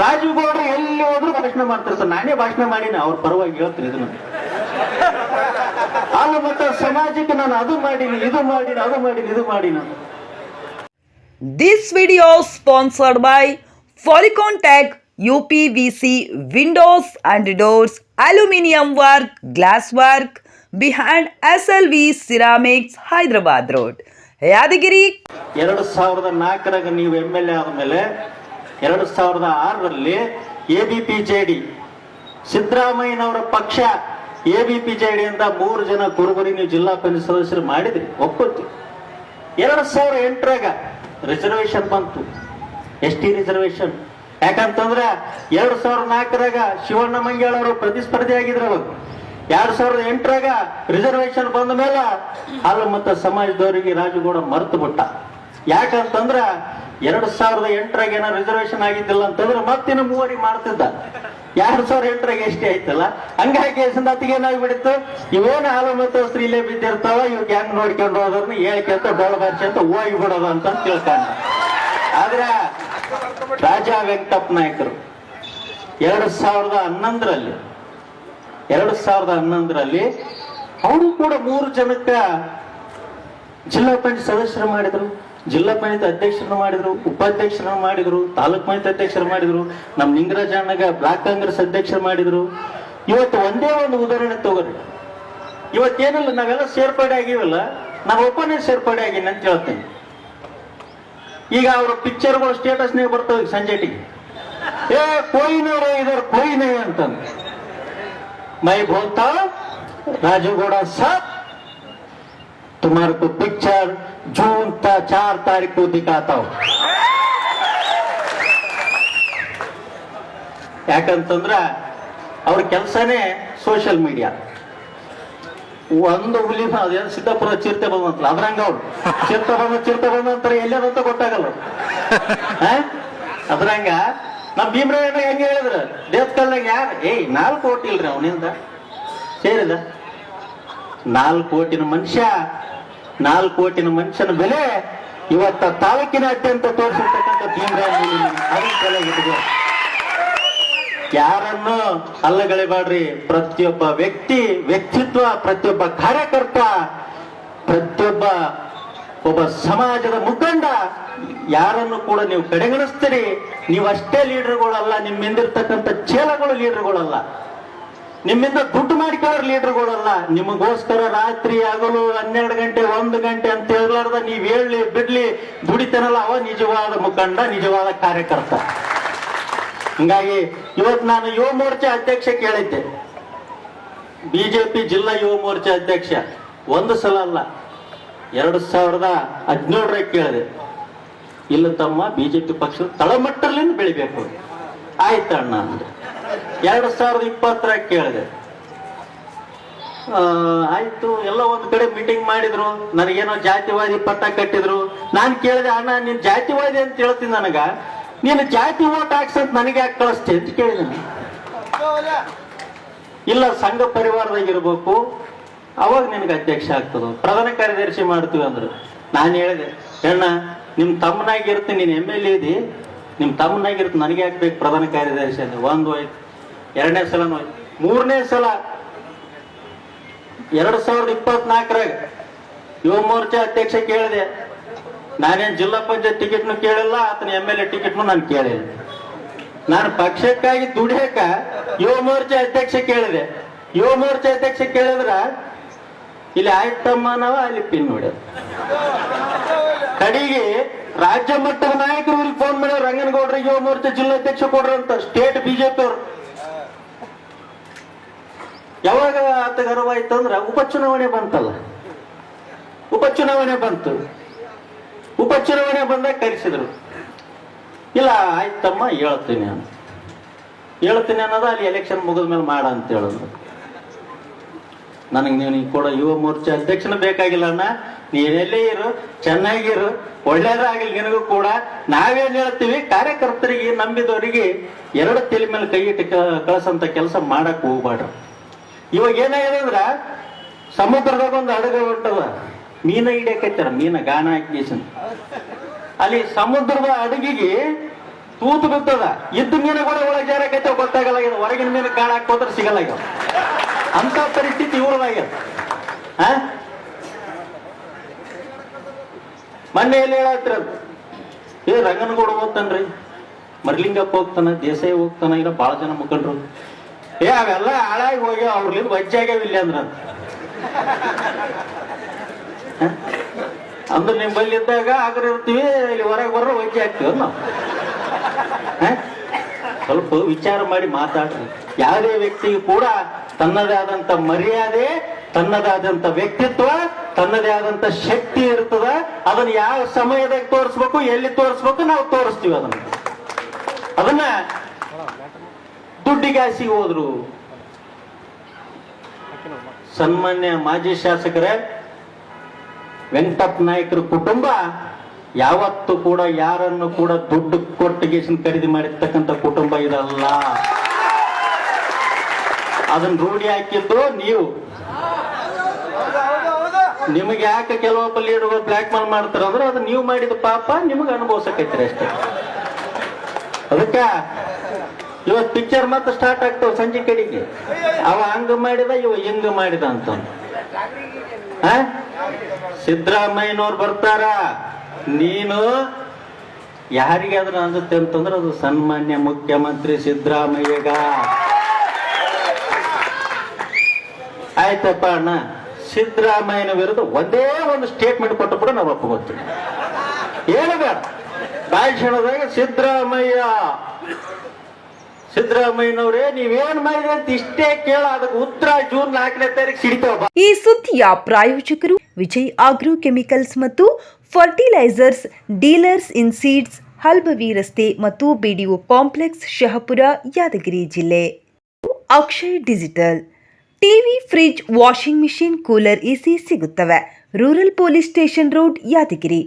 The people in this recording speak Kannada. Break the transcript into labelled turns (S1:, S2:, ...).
S1: ರಾಜೀವ್ ಗೌಡ್ರು ಎಲ್ಲಿ ಹೋದ್ರು ಭಾಷಣ ಮಾಡ್ತಾರೆ ಸರ್. ನಾನೇ ಭಾಷಣ ಮಾಡಿನ ಅವ್ರ ಪರವಾಗಿ ಹೇಳ್ತೀನಿ ಇದನ್ನ. ಅಲ್ಲ ಮತ್ತೆ ಸಮಾಜಕ್ಕೆ ನಾನು ಅದು ಮಾಡೀನಿ ಇದು ಮಾಡೀನಿ ಅದು ಮಾಡೀನಿ ಇದು ಮಾಡೀನಿ. ಫಾಲಿಕಾನ್
S2: This U P V C windows UPVC doors aluminium work glass work Glass S L V ceramics Hyderabad road Yadgir?
S1: ಎರಡು ಸಾವಿರದ ನಾಲ್ಕರಾಗ ನೀವು ಎಂ ಎಲ್ ಎ ಆದಮೇಲೆ ಎರಡು ಸಾವಿರದ ಆರರಲ್ಲಿ A B P J D ಸಿದ್ದರಾಮಯ್ಯನವರ ಪಕ್ಷ A B P J D ಅಂತ ಮೂರು ಜನ ಕುರುಬರಿ ನೀವು ಜಿಲ್ಲಾ ಪಂಚಾಯತ್ ಸದಸ್ಯರು ಮಾಡಿದ್ರಿ ಒಪ್ಕೊತೀವಿ ಎರಡು ಸಾವಿರ ಎಂಟರಾಗ ರಿಸರ್ವೇಶನ್ ಬಂತು. ಎಸ್ ಟಿ ರಿಸರ್ವೇಶನ್ ಯಾಕಂತಂದ್ರೆ ಎರಡು ಸಾವಿರದ ನಾಲ್ಕರಾಗ ಶಿವಣ್ಣ ಮಂಗ್ಯಾಳ ಅವರು ಪ್ರತಿಸ್ಪರ್ಧಿ ಆಗಿದ್ರು ಅವರು ಎರಡ್ ಸಾವಿರದ ಎಂಟರಾಗ ರಿಸರ್ವೇಶನ್ ಬಂದ ಮೇಲೆ ಹಾಲು ಮತ್ತೆ ಸಮಾಜದವರಿಗೆ ರಾಜುಗೌಡ ಮರೆತು ಬಿಟ್ಟ. ಯಾಕಂತಂದ್ರ ಎರಡ್ ಸಾವಿರದ ಎಂಟರಾಗ ಏನೋ ರಿಸರ್ವೇಶನ್ ಆಗಿದ್ದಿಲ್ಲ ಅಂತಂದ್ರೆ ಮತ್ತಿನ ಮೂವರಿಗೆ ಮಾಡ್ತಿದ್ದ. ಎರಡ್ ಸಾವಿರ ಎಂಟರಾಗ ಎಷ್ಟೇ ಆಯ್ತಲ್ಲ, ಹಂಗಾಗಿ ಅತಿಗೆ ಏನಾಗ್ಬಿಡಿತ್ತು ಇವೇನು ಹಾಲು ಮತ್ತು ಇಲ್ಲೇ ಬಿದ್ದಿರ್ತಾವ ಇವ್ ಹೆಂಗ್ ನೋಡ್ಕೊಂಡು ಹೋದ್ರನ್ನ ಅಂತ ಡೋಳ ಅಂತ ಹೋಗಿ ಬಿಡೋದು ಅಂತ ತಿಳ್ಕೊಂಡ. ಆದ್ರ ರಾಜಾ ವೆಂಕಟಪ್ಪ ನಾಯಕರು ಎರಡು ಸಾವಿರದ ಹನ್ನೊಂದರಲ್ಲಿ, ಎರಡು ಸಾವಿರದ ಹನ್ನೊಂದರಲ್ಲಿ ಅವರು ಕೂಡ ಮೂರು ಜನಕ್ಕ ಜಿಲ್ಲಾ ಪಂಚಾಯತ್ ಸದಸ್ಯರು ಮಾಡಿದ್ರು. ಜಿಲ್ಲಾ ಪಂಚಾಯತ್ ಅಧ್ಯಕ್ಷರನ್ನು ಮಾಡಿದ್ರು, ಉಪಾಧ್ಯಕ್ಷರನ್ನು ಮಾಡಿದ್ರು, ತಾಲೂಕ್ ಪಂಚಾಯತ್ ಅಧ್ಯಕ್ಷರು ಮಾಡಿದ್ರು, ನಮ್ ನಿಂಗರಾಜ ಅಣ್ಣಗ ಬ್ಲಾಕ್ ಕಾಂಗ್ರೆಸ್ ಅಧ್ಯಕ್ಷರು ಮಾಡಿದ್ರು. ಇವತ್ತು ಒಂದೇ ಒಂದು ಉದಾಹರಣೆ ತಗೋರಿ. ಇವತ್ತೇನಿಲ್ಲ ನಾವೆಲ್ಲ ಸೇರ್ಪಡೆ ಆಗಿವಲ್ಲ, ನಾವು ಒಬ್ಬನೇ ಸೇರ್ಪಡೆ ಆಗಿನ ಅಂತ ಹೇಳ್ತೇನೆ. ಈಗ ಅವ್ರ ಪಿಕ್ಚರ್ಗಳು ಸ್ಟೇಟಸ್ನಾಗ ಬರ್ತವೆ ಸಂಜೆಟಿಗೆ ಏ ಕೊಯ್ನವ್ರೆ ಇದಾರೆ, ಕೊಯ್ನೇ ಅಂತಂದು. ಮೈ ಬೋಲ್ತಾ ರಾಜುಗೌಡ ಸಾಬ್. तुम्हारे को पिक्चर जून ता चार तारीख को दिखाता हूं ಯಾಕಂತಂದ್ರ ಅವ್ರ ಕೆಲಸನೇ ಸೋಷಿಯಲ್ ಮೀಡಿಯಾ ಒಂದು ಹುಲಿ ಅದೇನು ಸಿದ್ದಾಪುರ ಚಿರತೆ ಬಂದಂತಲ್ಲ ಅದ್ರಂಗ ಅವ್ರು ಚಿರತೆ ಬಂದ ಚಿರತೆ ಬಂದಂತಾರೆ ಎಲ್ಲದಂತ ಗೊತ್ತಾಗಲ್ಲ ಆ? ಅದ್ರಂಗ ನಮ್ ಭೀಮರಾಯಣ್ಣ ಹೆಂಗ ಹೇಳಿದ್ರ ದೇವತ್ ಕಲ್ನಾಗ ಯಾರು ಏಯ್ ನಾಲ್ಕು ಕೋಟಿ ಇಲ್ರಿ ಅವನಿಂದ ಸೇರಿದ ನಾಲ್ಕು ಕೋಟಿನ ಮನುಷ್ಯ, ನಾಲ್ಕು ಕೋಟಿನ ಮನುಷ್ಯನ ಬೆಲೆ ಇವತ್ತ ತಾಲೂಕಿನಾದ್ಯಂತ ತೋರಿಸಿರ್ತಕ್ಕಂಥ ಭೀಮರಾಯ ಯಾರನ್ನು ಅಲ್ಲಗಳಿಬಾಡ್ರಿ, ಪ್ರತಿಯೊಬ್ಬ ವ್ಯಕ್ತಿ, ವ್ಯಕ್ತಿತ್ವ, ಪ್ರತಿಯೊಬ್ಬ ಕಾರ್ಯಕರ್ತ, ಪ್ರತಿಯೊಬ್ಬ ಒಬ್ಬ ಸಮಾಜದ ಮುಖಂಡ, ಯಾರನ್ನು ಕೂಡ ನೀವು ಕಡೆಗಣಿಸ್ತೀರಿ? ನೀವಷ್ಟೇ ಲೀಡರ್ಗಳಲ್ಲ, ನಿಮ್ಮಿಂದಿರ್ತಕ್ಕಂಥ ಚೇಲಗಳು ಲೀಡರ್ಗಳಲ್ಲ. ನಿಮ್ಮಿಂದ ದುಡ್ಡು ಮಾಡ್ಕೊಳ್ಳೋರು ಲೀಡರ್ಗಳಲ್ಲ ನಿಮಗೋಸ್ಕರ ರಾತ್ರಿ ಆಗಲು ಹನ್ನೆರಡು ಗಂಟೆ, ಒಂದು ಗಂಟೆ ಅಂತ ಹೇಳಲಾರ್ದ ನೀವ್ ಹೇಳಿ, ಬಿಡ್ಲಿ, ದುಡಿತೇನಲ್ಲ, ಅವ ನಿಜವಾದ ಮುಖಂಡ, ನಿಜವಾದ ಕಾರ್ಯಕರ್ತ. ಹಿಂಗಾಗಿ ಇವತ್ತು ನಾನು ಯುವ ಮೋರ್ಚಾ ಅಧ್ಯಕ್ಷ ಕೇಳಿದ್ದೆ. ಬಿಜೆಪಿ ಜಿಲ್ಲಾ ಯುವ ಮೋರ್ಚಾ ಅಧ್ಯಕ್ಷ, ಒಂದು ಸಲ ಅಲ್ಲ, ಎರಡು ಸಾವಿರದ ಹದಿನೇಳರ ಕೇಳಿದೆ. ಇಲ್ಲ ತಮ್ಮ ಬಿಜೆಪಿ ಪಕ್ಷ ತಳಮಟ್ಟಲಿಂದ ಬೆಳಿಬೇಕು. ಆಯ್ತಣ್ಣ ಅಂದ್ರೆ ಎರಡು ಸಾವಿರದ ಇಪ್ಪತ್ತರಾಗ ಕೇಳಿದೆ. ಆಯ್ತು, ಎಲ್ಲ ಒಂದ್ ಕಡೆ ಮೀಟಿಂಗ್ ಮಾಡಿದ್ರು. ನನಗೇನೋ ಜಾತಿವಾದಿ ಪಟ್ಟ ಕಟ್ಟಿದ್ರು. ನಾನ್ ಕೇಳಿದೆ, ಅಣ್ಣ, ನೀನ್ ಜಾತಿವಾದಿ ಅಂತ ಹೇಳ್ತೀನಿ ನನಗ. ನೀನು ಜಾತಿ ಓಟ್ ಹಾಕ್ಸಂತ ನನಗೆ ಯಾಕೆ ಕಳಿಸ್ತಿ ಅಂತ ಕೇಳಿದೆ ಇಲ್ಲ, ಸಂಘ ಪರಿವಾರದಾಗ ಇರ್ಬೇಕು. ಅವಾಗ ನಿನಗೆ ಅಧ್ಯಕ್ಷ ಆಗ್ತದ. ಪ್ರಧಾನ ಕಾರ್ಯದರ್ಶಿ ಮಾಡ್ತೀವಿ ಅಂದ್ರು. ನಾನು ಹೇಳಿದೆ, ಅಣ್ಣ, ನಿಮ್ ತಮ್ಮನಾಗಿರ್ತೀನಿ ನೀನ್ ಎಂ ಎಲ್ ಎ ಇದಿ ತಮ್ಮನಾಗಿರುತ್ತೆ ನನಗೆ ಹಾಕ್ಬೇಕು ಪ್ರಧಾನ ಕಾರ್ಯದರ್ಶಿ ಅಂತ ಒಂದು ಹೋಯ್ತು, ಎರಡನೇ ಸಲ ಹೋಯ್ತು, ಮೂರನೇ ಸಲ, ಎರಡು ಸಾವಿರದ ಇಪ್ಪತ್ನಾಲ್ಕರಾಗ ಯುವ ಮೋರ್ಚಾ ಅಧ್ಯಕ್ಷ ಕೇಳಿದೆ. ನಾನೇನು ಜಿಲ್ಲಾ ಪಂಚಾಯತ್ ಟಿಕೆಟ್ನು ಕೇಳಿಲ್ಲ, ಆತನ ಎಂ ಎಲ್ ಎ ಟಿಕೆಟ್ನು ನಾನು ಕೇಳಿಲ್ಲ. ನಾನು ಪಕ್ಷಕ್ಕಾಗಿ ದುಡಿಯಕ ಯುವ ಮೋರ್ಚಾ ಅಧ್ಯಕ್ಷ ಕೇಳಿದೆ. ಯುವ ಮೋರ್ಚಾ ಅಧ್ಯಕ್ಷ ಕೇಳಿದ್ರ, ಇಲ್ಲಿ ಆಯ್ತಮ್ಮನವ, ಅಲ್ಲಿ ಪಿನ್ ನೋಡ್ಯದ ಕಡೆಗೆ ರಾಜ್ಯ ಮಟ್ಟದ ನಾಯಕರು ಇವ್ರಿಗೆ ಫೋನ್ ಮಾಡ್ಯಾರ ರಂಗನಗೌಡರು ಯುವ ಮೋರ್ಚಾ ಜಿಲ್ಲಾಧ್ಯಕ್ಷ ಕೊಡ್ರಿ ಅಂತ ಸ್ಟೇಟ್ ಬಿಜೆಪಿ ಅವರು. ಯಾವಾಗ ಆತ ಗರ್ವ ಆಯ್ತು ಅಂದ್ರ ಉಪಚುನಾವಣೆ ಬಂತಲ್ಲ. ಉಪಚುನಾವಣೆ ಬಂತು. ಉಪಚುನಾವಣೆ ಬಂದಾಗ ಕರೆಸಿದ್ರು. ಇಲ್ಲ, ಆಯ್ತಮ್ಮ, ಹೇಳ್ತೀನಿ ಅಂತ. ಹೇಳ್ತೀನಿ ಅನ್ನೋದ ಅಲ್ಲಿ ಎಲೆಕ್ಷನ್ ಮುಗಿದ ಮೇಲೆ ಮಾಡ ಅಂತ ಹೇಳಿದ್ರು. ನನಗೆ ನೀವು ಕೂಡ ಯುವ ಮೋರ್ಚಾ ಅಧ್ಯಕ್ಷನ ಬೇಕಾಗಿಲ್ಲ ಅಣ್ಣ. ನೀನೆಲ್ಲೇ ಇರು ಚೆನ್ನಾಗಿರು ಒಳ್ಳೇದಾಗಲಿ ನಿನಗೂ ಕೂಡ. ನಾವೇನ್ ಹೇಳ್ತೀವಿ, ಕಾರ್ಯಕರ್ತರಿಗೆ, ನಂಬಿದವರಿಗೆ ಎರಡು ತಲೆ ಮೇಲೆ ಕೈ ಇಟ್ಟು ಕಳಿಸಂತ ಕೆಲಸ ಮಾಡಕ್ ಹೋಗ್ಬೇಡ್ರಿ ಇವಾಗ ಏನಾಗಿದೆ ಅಂದ್ರ, ಸಮುದ್ರದಾಗ ಒಂದು ಹಡಗ ಹೊಂಟದ. ಮೀನ ಹಿಡಿಯಕೈತಾರ ಮೀನ ಗಾನ ಹಾಕಿ ಅಲ್ಲಿ ಸಮುದ್ರದ ಅಡಗಿಗೆ ತೂತು ಬಿತ್ತದ ಇದ್ದ ಮೀನುಗಳು ಒಳಗೆ ಜಾರಕೈತೆ ಗೊತ್ತಾಗಲ್ಲ ಇದು. ಹೊರಗಿನ ಮೀನು ಕಾಣ ಹಾಕೋದ್ರೆ ಸಿಗಲ್ಲ ಈಗ. ಅಂತ ಪರಿಸ್ಥಿತಿ ಇವ್ರದಾಗ್ಯದ ಆ? ಮೊನ್ನೆ ಎಲ್ಲಿ ಹೇಳತ್ರ ಏ, ರಂಗನಗೌಡ ಹೋಗ್ತಾನ್ರಿ. ಮರ್ಲಿಂಗಪ್ಪ ಹೋಗ್ತಾನ, ದೇಸಾಯಿ ಹೋಗ್ತಾನ, ಇಲ್ಲ ಭಾಳ ಜನ ಮುಖಂಡ್ರು. ಏ, ಅವೆಲ್ಲ ಹಾಳಾಗಿ ಹೋಗಿ ಅವ್ರಲಿಂದ ವಜ್ಜಾಗ್ಯಾವ ಇಲ್ಲಿ ಅಂದ್ರ. ಅಂದ್ರೆ ನಿಮ್ ಬಲ್ಲಿ ಇದ್ದಾಗ ಆಗ್ರ ಇರ್ತೀವಿ, ಇಲ್ಲಿ ಹೊರಗೆ ಬರೋ ವಜ್ಜೆ ಆಗ್ತೀವಿ ನಾವು? ಸ್ವಲ್ಪ ವಿಚಾರ ಮಾಡಿ ಮಾತಾಡ್ರಿ. ಯಾವುದೇ ವ್ಯಕ್ತಿಗೂ ಕೂಡ ತನ್ನದೇ ಆದಂತ ಮರ್ಯಾದೆ ತನ್ನದೇ ಆದಂತ ವ್ಯಕ್ತಿತ್ವ, ತನ್ನದೇ ಆದಂತ ಶಕ್ತಿ ಇರ್ತದ. ಅದನ್ನ ಯಾವ ಸಮಯದಾಗ ತೋರಿಸ್ಬೇಕು, ಎಲ್ಲಿ ತೋರಿಸ್ಬೇಕು, ನಾವು ತೋರಿಸ್ತೀವಿ ಅದನ್ನ. ಅದನ್ನ ದುಡ್ಡಿಗಾಸಿಗೆ ಹೋದ್ರು. ಸನ್ಮಾನ್ಯ ಮಾಜಿ ಶಾಸಕರ, ವೆಂಕಟಪ್ಪ ನಾಯಕರ ಕುಟುಂಬ ಯಾವತ್ತು ಕೂಡ ಯಾರನ್ನು ಕೂಡ ದುಡ್ಡು ಕೊಟ್ಟಿಗೆ ಖರೀದಿ ಮಾಡಿರ್ತಕ್ಕಂಥ ಕುಟುಂಬ ಇದಲ್ಲ. ಅದನ್ನ ರೂಢಿ ಹಾಕಿದ್ದು ನೀವು. ನಿಮಗೆ ಯಾಕೆ ಕೆಲವೊಬ್ಬ ಲೀಡರ್ಗಳು ಬ್ಲ್ಯಾಕ್ ಮೇಲ್ ಮಾಡ್ತಾರ ಅಂದ್ರೆ ಅದು ನೀವು ಮಾಡಿದ ಪಾಪ ನಿಮಗೆ ಅನುಭವಿಸಕೈತ್ರಿ ಅಷ್ಟೇ. ಅದಕ್ಕ ಇವತ್ತು ಪಿಕ್ಚರ್ ಮತ್ತೆ ಸ್ಟಾರ್ಟ್ ಆಗ್ತಾವ ಸಂಜೆ ಕಡೆಗೆ. ಅವ ಹಂಗ ಮಾಡಿದ, ಇವ ಹಿಂಗ ಮಾಡಿದ ಅಂತ? ಸಿದ್ದರಾಮಯ್ಯನವ್ರು ಬರ್ತಾರ. ನೀನು ಯಾರಿಗಾದ್ರೂ ಅನ್ಸುತ್ತೆ ಅಂತಂದ್ರೆ ಅದು ಸನ್ಮಾನ್ಯ ಮುಖ್ಯಮಂತ್ರಿ ಸಿದ್ದರಾಮಯ್ಯಗ. ಆಯ್ತಪ್ಪ ಅಣ್ಣ, ಸಿದ್ದರಾಮಯ್ಯನ ವಿರುದ್ಧ ಒಂದೇ ಒಂದು ಸ್ಟೇಟ್ಮೆಂಟ್ ಕೊಟ್ಟು ಕೂಡ ನಾವು ಒಪ್ಕೋತೀವಿ. ಹೇಳಬೇಡ ಬೇಡ ಭಾಷಣದಾಗ ಸಿದ್ದರಾಮಯ್ಯ, ಸಿದ್ದರಾಮಯ್ಯನವರೇ, ನೀವೇನ್ ಮಾಡಿದ್ರೆ ಅಂತ ಇಷ್ಟೇ ಕೇಳ, ಅದಕ್ಕೆ ಉತ್ತರ ಜೂನ್ ನಾಲ್ಕನೇ ತಾರೀಕು ಸಿಡಿತಾವ
S2: ಈ ಸುದ್ದಿಯ ಪ್ರಾಯೋಜಕರು ವಿಜಯ್ ಆಗ್ರೋ ಕೆಮಿಕಲ್ಸ್ ಮತ್ತು ಫರ್ಟಿಲೈಸರ್ಸ್, ಡೀಲರ್ಸ್ ಇನ್ ಸೀಡ್ಸ್, ಹಲ್ಬವಿ ರಸ್ತೆ ಮತ್ತು ಬಿಡಿಒ ಕಾಂಪ್ಲೆಕ್ಸ್ ಶಹಪುರ, ಯಾದಗಿರಿ ಜಿಲ್ಲೆ. Akshay digital. TV fridge washing machine cooler AC ಸಿಗುತ್ತವೆ. Rural police station road Yadgir.